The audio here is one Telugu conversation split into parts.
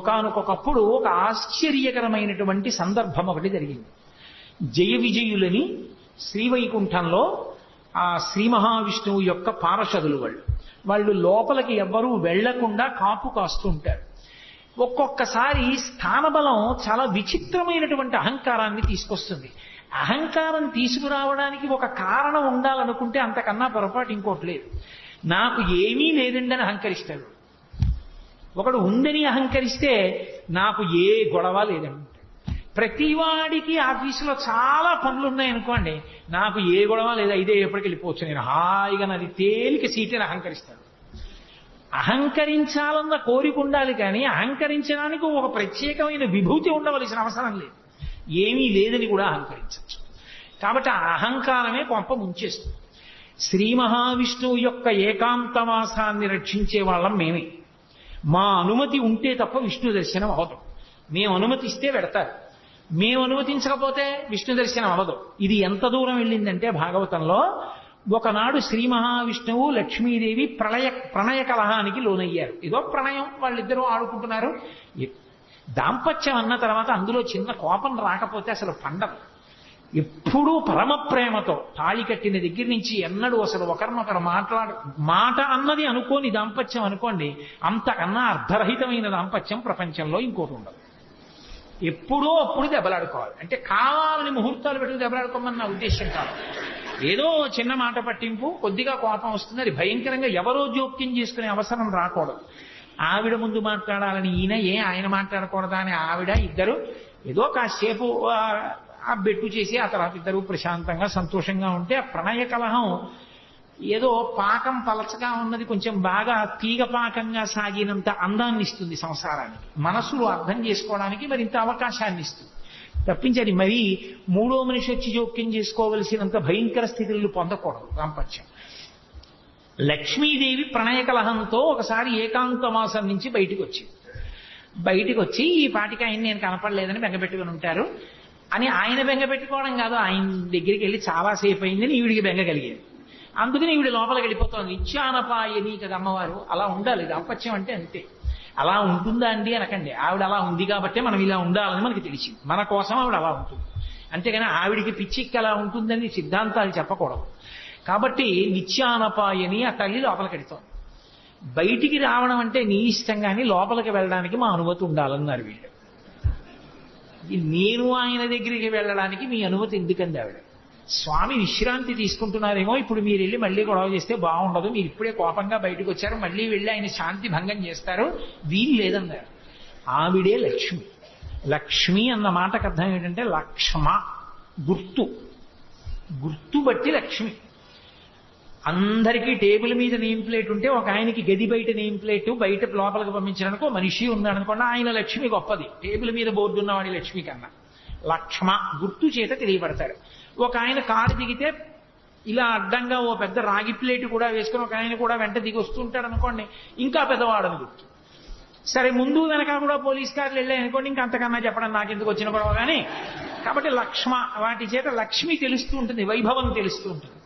ఒకనకొకప్పుడు ఒక ఆశ్చర్యకరమైనటువంటి సందర్భం ఒకటి జరిగింది. జయ విజయులని శ్రీవైకుంఠంలో ఆ శ్రీ మహావిష్ణువు యొక్క పారషదులు వాళ్ళు. వాళ్ళు లోపలికి ఎవ్వరూ వెళ్ళకుండా కాపు కాస్తుంటారు. ఒక్కొక్కసారి స్థానబలం చాలా విచిత్రమైనటువంటి అహంకారాన్ని తీసుకొస్తుంది. అహంకారం తీసుకురావడానికి ఒక కారణం ఉండాలనుకుంటే అంతకన్నా పొరపాటు ఇంకోటి లేదు. నాకు ఏమీ లేదండి అని అహంకరిస్తాడు. ఒకడు ఉందని అహంకరిస్తే నాకు ఏ గొడవ లేదండి. ప్రతివాడికి ఆఫీసులో చాలా పనులు ఉన్నాయనుకోండి నాకు ఏ గొడవ లేదా ఇదే ఎప్పటికి వెళ్ళిపోవచ్చు. నేను హాయిగా నాది తేలిక సీటుని అహంకరిస్తాడు అహంకరించాలన్న కోరిక ఉండాలి కానీ అహంకరించడానికి ఒక ప్రత్యేకమైన విభూతి ఉండవలసిన అవసరం లేదు. ఏమీ లేదని కూడా అహంకరించవచ్చు. కాబట్టి ఆ అహంకారమే కొంప ముంచేస్తుంది. శ్రీ మహావిష్ణువు యొక్క ఏకాంతవాసాన్ని రక్షించే వాళ్ళం మేమే. మా అనుమతి ఉంటే తప్ప విష్ణు దర్శనం అవదు మేము అనుమతిస్తే పెడతారు. మేము అనుమతించకపోతే విష్ణు దర్శనం అవ్వదు. ఇది ఎంత దూరం వెళ్ళిందంటే భాగవతంలో ఒకనాడు శ్రీ మహావిష్ణువు లక్ష్మీదేవి ప్రళయ ప్రణయ కలహానికి లోనయ్యారు. ఏదో ప్రణయం వాళ్ళిద్దరూ ఆడుకుంటున్నారు. దాంపత్యం అన్న తర్వాత అందులో చిన్న కోపం రాకపోతే అసలు పండదు. ఎప్పుడూ పరమ ప్రేమతో తాళి కట్టిన దగ్గర నుంచి ఎన్నడూ అసలు ఒకరినొకరు మాట్లాడు మాట అన్నది అనుకోని దాంపత్యం అనుకోండి అంతకన్నా అర్ధరహితమైన దాంపత్యం ప్రపంచంలో ఇంకోటి ఉండదు. ఎప్పుడో అప్పుడు దెబ్బలాడుకోవాలి. అంటే కావాలని ముహూర్తాలు పెట్టుకు దెబ్బలాడుకోమని నా ఉద్దేశం కాదు. ఏదో చిన్న మాట పట్టింపు కొద్దిగా కోపం వస్తుంది అది భయంకరంగా ఎవరో జోక్యం చేసుకునే అవసరం రాకూడదు. ఆవిడ ముందు మాట్లాడాలని ఈయన ఏ ఆయన మాట్లాడకూడదా అని ఆవిడ ఇద్దరు ఏదో కాసేపు ఆ బెట్టు చేసి ఆ తర్వాత ఇద్దరు ప్రశాంతంగా సంతోషంగా ఉంటే ఆ ప్రణయ కలహం ఏదో పాకం పలచగా ఉన్నది కొంచెం బాగా తీగ పాకంగా సాగినంత అందాన్ని ఇస్తుంది సంసారానికి. మనసులు అర్థం చేసుకోవడానికి మరింత అవకాశాన్ని ఇస్తుంది. తప్పించది మరీ మూడో మనిషి వచ్చి జోక్యం చేసుకోవలసినంత భయంకర స్థితులను పొందకూడదు దాంపత్యం. లక్ష్మీదేవి ప్రణయ కలహంతో ఒకసారి ఏకాంతమాసం నుంచి బయటికి వచ్చింది బయటకు వచ్చి ఈ పాటికి ఆయన నేను కనపడలేదని బెంగపెట్టుకుని ఉంటారు. అని ఆయన బెంగ పెట్టుకోవడం కాదు ఆయన దగ్గరికి వెళ్ళి చాలాసేపు అయిందని ఈవిడికి బెంగ కలిగేది. అందుకని ఈవిడ లోపలికి వెళ్ళిపోతుంది ఇచ్చానపాయని కదా అమ్మవారు. అలా ఉండాలి. దాంపత్యం అంటే అంతే. అలా ఉంటుందా అండి అనకండి. ఆవిడ అలా ఉంది కాబట్టి మనం ఇలా ఉండాలని మనకి తెలిసింది. మన కోసం ఆవిడ అలా ఉంటుంది. అంతేగాని ఆవిడికి పిచ్చిక్కి అలా ఉంటుందని సిద్ధాంతాలు చెప్పకూడదు. కాబట్టి నిత్యానపాయని ఆ తల్లి లోపలికి వెళ్తోంది బయటికి రావడం అంటే నీ ఇష్టం కానీ లోపలికి వెళ్ళడానికి మా అనుమతి ఉండాలన్నారు వీళ్ళు. నేను ఆయన దగ్గరికి వెళ్ళడానికి మీ అనుమతి ఎందుకండి ఆవిడ? స్వామి విశ్రాంతి తీసుకుంటున్నారేమో ఇప్పుడు మీరు వెళ్ళి మళ్ళీ గొడవ చేస్తే బాగుండదు మీరు ఇప్పుడే కోపంగా బయటకు వచ్చారు మళ్ళీ వెళ్ళి ఆయన శాంతి భంగం చేస్తారు వీలు లేదన్నారు. ఆవిడే లక్ష్మి. లక్ష్మి అన్న మాటకు అర్థం ఏంటంటే లక్ష్మ గుర్తు. గుర్తు బట్టి లక్ష్మి. అందరికీ టేబుల్ మీద నేమ్ ప్లేట్ ఉంటే ఒక ఆయనకి గది బయట నేమ్ ప్లేట్ బయట లోపలికి పంపించడానికి మనిషి ఉన్నాడు అనుకోండి ఆయన లక్ష్మి గొప్పది. టేబుల్ మీద బోర్డు ఉన్నవాడి లక్ష్మి కన్నా. లక్ష్మ గుర్తు చేత తెలియబడతాడు ఒక ఆయన కారు దిగితే ఇలా అడ్డంగా ఓ పెద్ద రాగి ప్లేట్ కూడా వేసుకుని ఒక ఆయన కూడా వెంట దిగి వస్తుంటాడు అనుకోండి ఇంకా పెద్దవాడని గుర్తు. సరే ముందు వెనక కూడా పోలీస్ కార్లు వెళ్ళాయి అనుకోండి ఇంకా అంతకన్నా చెప్పడం నాకెందుకు వచ్చిన గొడవ కానీ కాబట్టి లక్ష్మ వాటి చేత లక్ష్మి తెలుస్తూ ఉంటుంది వైభవం తెలుస్తూ ఉంటుంది.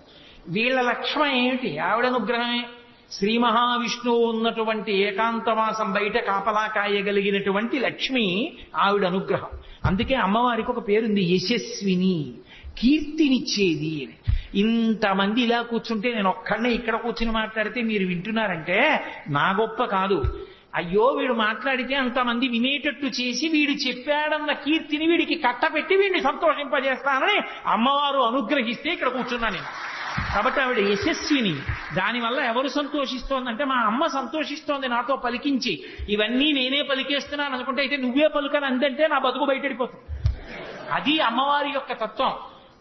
వీళ్ళ లక్ష్మ ఏమిటి? ఆవిడ అనుగ్రహమే. శ్రీ మహావిష్ణువు ఉన్నటువంటి ఏకాంతవాసం బయట కాపలా కాయగలిగినటువంటి లక్ష్మి ఆవిడ అనుగ్రహం. అందుకే అమ్మవారికి ఒక పేరుంది యశస్విని. కీర్తినిచ్చేది అని. ఇంతమంది ఇలా కూర్చుంటే నేను ఒక్కడనే ఇక్కడ కూర్చుని మాట్లాడితే మీరు వింటున్నారంటే నా గొప్ప కాదు. అయ్యో వీడు మాట్లాడితే అంతమంది వినేటట్టు చేసి వీడు చెప్పాడన్న కీర్తిని వీడికి కట్టపెట్టి వీడిని సంతోషింపజేస్తానని అమ్మవారు అనుగ్రహిస్తే ఇక్కడ కూర్చున్నా నేను. కాబట్టి ఆవిడ యశస్విని. దానివల్ల ఎవరు సంతోషిస్తోందంటే మా అమ్మ సంతోషిస్తోంది నాతో పలికించి. ఇవన్నీ నేనే పలికేస్తున్నాను అనుకుంటే అయితే నువ్వే పలుకని అందంటే నా బతుకు బయటడిపోతుంది. అది అమ్మవారి యొక్క తత్వం.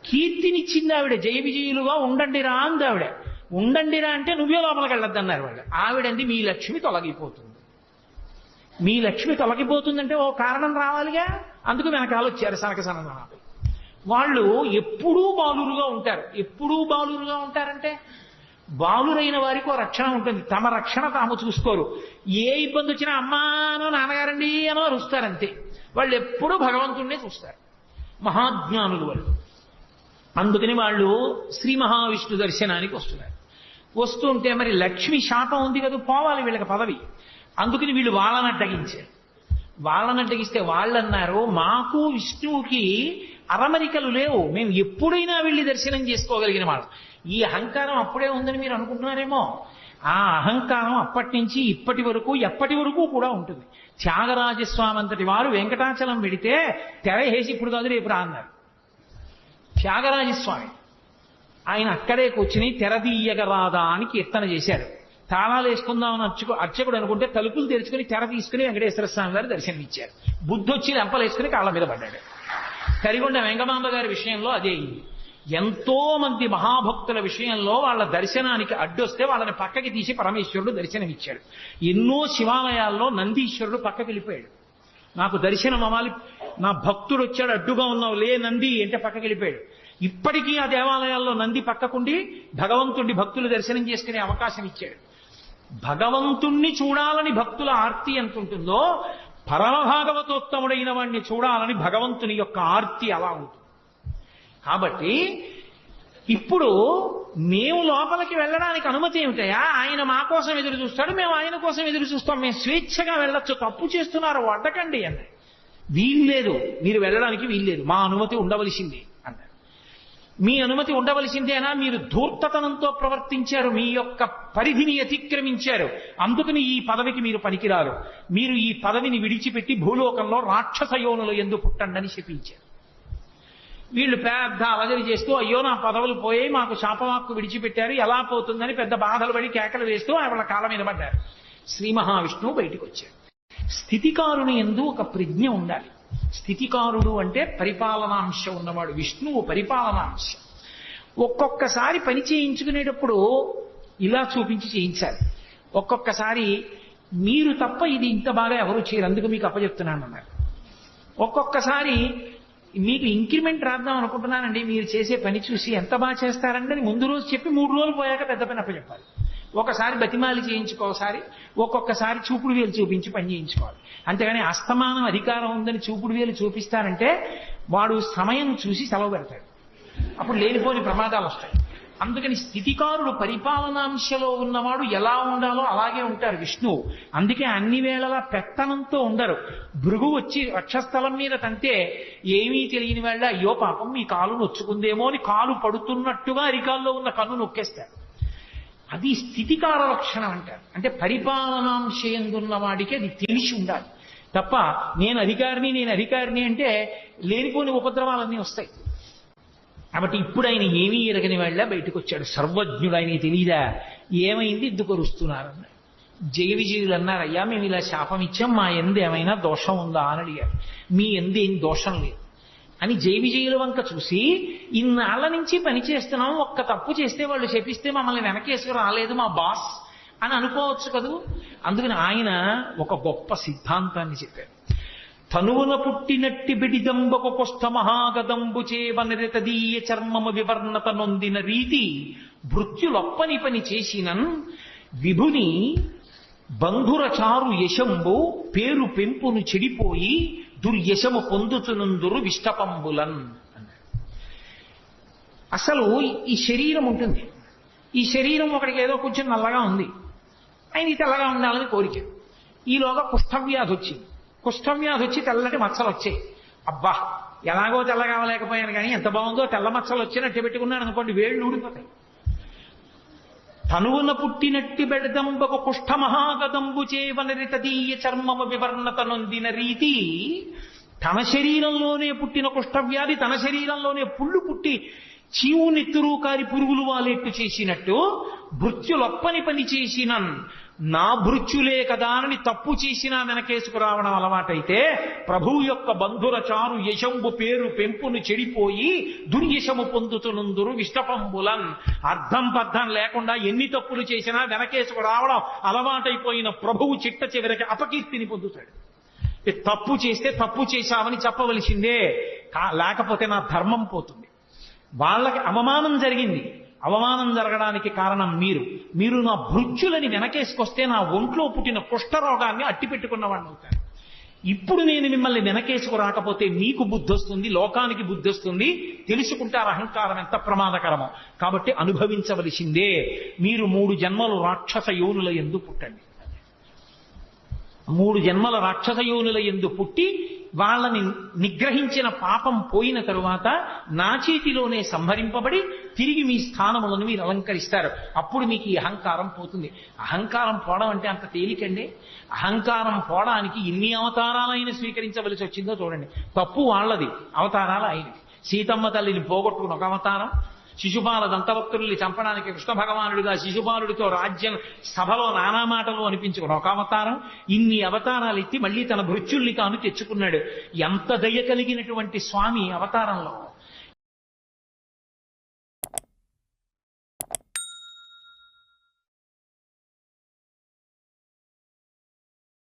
కీర్తినిచ్చింది ఆవిడ. జయ విజయులుగా ఉండండిరా అంది ఆవిడ. ఉండండిరా అంటే నువ్వే లోపలికి వెళ్ళొద్దన్నారు వాళ్ళు. ఆవిడంది మీ లక్ష్మి తొలగిపోతుంది. మీ లక్ష్మి తొలగిపోతుందంటే ఓ కారణం రావాలిగా? అందుకు వెనకాల వచ్చారు సనక సననాథులు వాళ్ళు ఎప్పుడూ బాలురుగా ఉంటారు. ఎప్పుడూ బాలురుగా ఉంటారంటే బాలురైన వారికి ఓ రక్షణ ఉంటుంది. తమ రక్షణ తాము చూసుకోరు. ఏ ఇబ్బంది వచ్చినా అమ్మానో నాన్నగారండి అనో అరుస్తారంతే. వాళ్ళు ఎప్పుడూ భగవంతుడినే చూస్తారు. మహాజ్ఞానులు వాళ్ళు. అందుకని వాళ్ళు శ్రీ మహావిష్ణు దర్శనానికి వస్తున్నారు. వస్తుంటే మరి లక్ష్మి శాపం ఉంది కదా పోవాలి వీళ్ళకి పదవి. అందుకని వీళ్ళు వాళ్ళని అడ్డగించారు వాళ్ళని అడ్డగిస్తే వాళ్ళు అన్నారు మాకు విష్ణువుకి అరమరికలు లేవు. మేము ఎప్పుడైనా వెళ్ళి దర్శనం చేసుకోగలిగిన వాళ్ళం. ఈ అహంకారం అప్పుడే ఉందని మీరు అనుకుంటున్నారేమో. ఆ అహంకారం అప్పటి నుంచి ఇప్పటి వరకు ఎప్పటి వరకు కూడా ఉంటుంది. త్యాగరాజస్వామి అంతటి వారు వెంకటాచలం వెడితే తెర వేసి ఇప్పుడు కాదు రేపు రా అన్నారు. త్యాగరాజస్వామి ఆయన అక్కడే కూర్చుని తెరదీయగరాదా అని కీర్తన చేశారు. తాళాలు వేసుకుందామని అర్చకు అర్చకుడు అనుకుంటే తలుపులు తెరుచుకుని తెర తీసుకుని వెంకటేశ్వర స్వామి గారు దర్శనం ఇచ్చారు బుద్ధి వచ్చి లెంపలు వేసుకుని కాళ్ళ మీద పడ్డాడు. కరిగొండ వెంగమాంబ గారి విషయంలో అదే అయింది ఎంతో మంది మహాభక్తుల విషయంలో వాళ్ళ దర్శనానికి అడ్డొస్తే వాళ్ళని పక్కకి తీసి పరమేశ్వరుడు దర్శనమిచ్చాడు. ఎన్నో శివాలయాల్లో నందీశ్వరుడు పక్కకి వెళ్ళిపోయాడు. నాకు దర్శనం అవ్వాలి నా భక్తుడు వచ్చాడు అడ్డుగా ఉన్నావు లే నంది అంటే పక్కకి వెళ్ళిపోయాడు. ఇప్పటికీ ఆ దేవాలయాల్లో నంది పక్కకుండి భగవంతుడి భక్తులు దర్శనం చేసుకునే అవకాశం ఇచ్చాడు. భగవంతుణ్ణి చూడాలని భక్తుల ఆర్తి ఎంత ఉంటుందో పరమభాగవతోత్తముడైన వాణ్ణి చూడాలని భగవంతుని యొక్క ఆర్తి అలా ఉంటుంది. కాబట్టి ఇప్పుడు మేము లోపలికి వెళ్ళడానికి అనుమతి ఏమిటయా ఆయన మా కోసం ఎదురు చూస్తాడు మేము ఆయన కోసం ఎదురు చూస్తాం. మేము స్వేచ్ఛగా వెళ్ళొచ్చు. తప్పు చేస్తున్నారు వడ్డకండి అన్నారు వీల్లేదు మీరు వెళ్ళడానికి వీల్లేదు. మా అనుమతి ఉండవలసిందే. మీ అనుమతి ఉండవలసిందేనా? మీరు ధూర్తతనంతో ప్రవర్తించారు మీ యొక్క పరిధిని అతిక్రమించారు. అందుకని ఈ పదవికి మీరు పనికిరారు. మీరు ఈ పదవిని విడిచిపెట్టి భూలోకంలో రాక్షస యోనులు ఎందు పుట్టండని శపించారు. వీళ్ళు పెద్ద అలజడి చేస్తూ అయ్యో నా పదవులు పోయి మాకు శాపవాక్కు విడిచిపెట్టారు ఎలా పోతుందని పెద్ద బాధలు పడి కేకలు వేస్తూ ఆవిడ కాళ్ళ మీద పడ్డారు. శ్రీ మహావిష్ణువు బయటకు వచ్చాడు స్థితికారుని ఎందు ఒక ప్రజ్ఞ ఉండాలి. స్థితికారుడు అంటే పరిపాలనాంశ ఉన్నవాడు. విష్ణువు పరిపాలనాంశ ఒక్కొక్కసారి పని చేయించుకునేటప్పుడు ఇలా చూపించి చేయించాలి. ఒక్కొక్కసారి మీరు తప్ప ఇది ఇంత బాగా ఎవరు చేయరు అందుకు మీకు అప్పచెప్తున్నాను అన్నారు ఒక్కొక్కసారి మీకు ఇంక్రిమెంట్ రాద్దాం అనుకుంటున్నానండి మీరు చేసే పని చూసి ఎంత బాగా చేస్తారండి అని ముందు రోజు చెప్పి మూడు రోజులు పోయాక పెద్ద పని అప్పచెప్పాలి. ఒకసారి బతిమాలి చేయించుకోసారి ఒక్కొక్కసారి చూపుడు వేలు చూపించి పని చేయించుకోవాలి. అంతేగాని అస్తమానం అధికారం ఉందని చూపుడు వేలు చూపిస్తారంటే వాడు సమయం చూసి సెలవు పెడతాడు. అప్పుడు లేనిపోని ప్రమాదాలు వస్తాయి. అందుకని స్థితికారుడు పరిపాలనాంశలో ఉన్నవాడు ఎలా ఉండాలో అలాగే ఉంటారు విష్ణువు అందుకే అన్ని వేళలా పెత్తనంతో ఉండరు. భృగు వచ్చి వక్షస్థలం మీద తంతే ఏమీ తెలియని వాళ్ళ అయ్యో పాపం మీ కాలు నొచ్చుకుందేమో అని కాలు పడుతున్నట్టుగా అరికాల్లో ఉన్న కన్ను నొక్కేస్తారు. అది స్థితికార లక్షణం అంటారు. అంటే పరిపాలనాంశయందున్న వాడికి అది తెలిసి ఉండాలి. తప్ప నేను అధికారిని నేను అధికారిని అంటే లేనిపోని ఉపద్రవాలన్నీ వస్తాయి. కాబట్టి ఇప్పుడు ఆయన ఏమీ ఎరగని వాళ్ళ బయటకు వచ్చాడు సర్వజ్ఞుడు ఆయన తెలియదా ఏమైంది? ఇద్దుకొరుస్తున్నారు. జయ విజయులు అన్నారు అయ్యా మేము ఇలా శాపం ఇచ్చాం మా ఎందు ఏమైనా దోషం ఉందా అని అడిగారు మీ ఎందు ఏం దోషం లేదు. అని జైవిజయుల వంక చూసి ఇన్నాళ్ళ నుంచి పని చేస్తున్నాం ఒక్క తప్పు చేస్తే వాళ్ళు చెప్పిస్తే మమ్మల్ని వెనకేసుకు రాలేదు మా బాస్ అని అనుకోవచ్చు కదూ? అందుకని ఆయన ఒక గొప్ప సిద్ధాంతాన్ని చెప్పారు తనువున పుట్టినట్టి బిడిదంబకు కొష్ట మహాగదంబు చేవనరితదీయ చర్మము వివర్ణత నొందిన రీతి భృత్యులొప్పని పని చేసినన్ విభుని బంధుర చారు యశంబు పేరు పెంపును చెడిపోయి దుర్యశము పొందుతునందురు విష్టపంబులన్ అసలు ఈ శరీరం ఉంటుంది. ఈ శరీరం ఒకడికి ఏదో కొంచెం నల్లగా ఉంది. ఆయన తెల్లగా ఉండాలని కోరిక. ఈలోగా కుష్ఠవ్యాధి వచ్చింది. కుష్ఠవ్యాధి వచ్చి తెల్లటి మచ్చలు వచ్చాయి. అబ్బా ఎలాగో తెల్లగా లేకపోయాను కానీ ఎంత బాగుందో తెల్ల మచ్చలు వచ్చినట్టు పెట్టుకున్నాను అనుకోండి వేళ్ళు ఊడిపోతాయి. తనువున పుట్టినట్టి బెడదంబకు కుష్ఠమహాగదంబు మహాగదంబు తదీయ చర్మము వివర్ణత నొందిన రీతి తన శరీరంలోనే పుట్టిన కుష్ఠవ్యాధి తన శరీరంలోనే పుళ్ళు పుట్టి చీవు నెత్తురు కారి పురుగులు వాలేట్టు చేసినట్టు భృత్యులొప్పని పని చేసినన్ నా భృత్యులే కదా అని తప్పు చేసినా వెనకేసుకురావడం అలవాటైతే ప్రభువు యొక్క బంధుర చారు యశంబు పేరు పెంపును చెడిపోయి దుర్యశము పొందుతునందురు విష్టపంబులన్ అర్థం బద్ధం లేకుండా ఎన్ని తప్పులు చేసినా వెనకేసుకురావడం అలవాటైపోయిన ప్రభువు చిట్ట చివరికి అపకీర్తిని పొందుతాడు. ఏ తప్పు చేస్తే తప్పు చేశామని చెప్పవలసిందే. కా- లేకపోతే నా ధర్మం పోతుంది. వాళ్ళకి అవమానం జరిగింది. అవమానం జరగడానికి కారణం మీరు. మీరు నా భృత్యులని వెనకేసుకొస్తే నా ఒంట్లో పుట్టిన కుష్ఠరోగాన్ని అట్టి పెట్టుకున్నవాడిని అవుతారు. ఇప్పుడు నేను మిమ్మల్ని వెనకేసుకు రాకపోతే మీకు బుద్ధి వస్తుంది లోకానికి బుద్ధి వస్తుంది తెలుసుకుంటారు అహంకారం ఎంత ప్రమాదకరమో. కాబట్టి అనుభవించవలసిందే మీరు మూడు జన్మలు రాక్షస యోనుల ఎందు పుట్టండి. మూడు జన్మల రాక్షస యోనుల ఎందు పుట్టి వాళ్ళని నిగ్రహించిన పాపం పోయిన తరువాత నా చేతిలోనే సంహరింపబడి తిరిగి మీ స్థానములను మీరు అలంకరిస్తారు. అప్పుడు మీకు ఈ అహంకారం పోతుంది. అహంకారం పోవడం అంటే అంత తేలికండి. అహంకారం పోవడానికి ఎన్ని అవతారాలైన స్వీకరించవలసి వచ్చిందో చూడండి. తప్పు వాళ్ళది. అవతారాలు అయినవి సీతమ్మ తల్లిని పోగొట్టుకుని ఒక అవతారం శిశుపాల దంతవక్తుల్ని చంపడానికి కృష్ణ భగవానుడిగా శిశుపాలుడితో రాజ్యం సభలో నానా మాటలు అనిపించుకుని ఒక అవతారం ఇన్ని అవతారాలు ఎత్తి మళ్ళీ తన భృత్యుల్ని కాను తెచ్చుకున్నాడు. ఎంత దయ కలిగినటువంటి స్వామి అవతారంలో.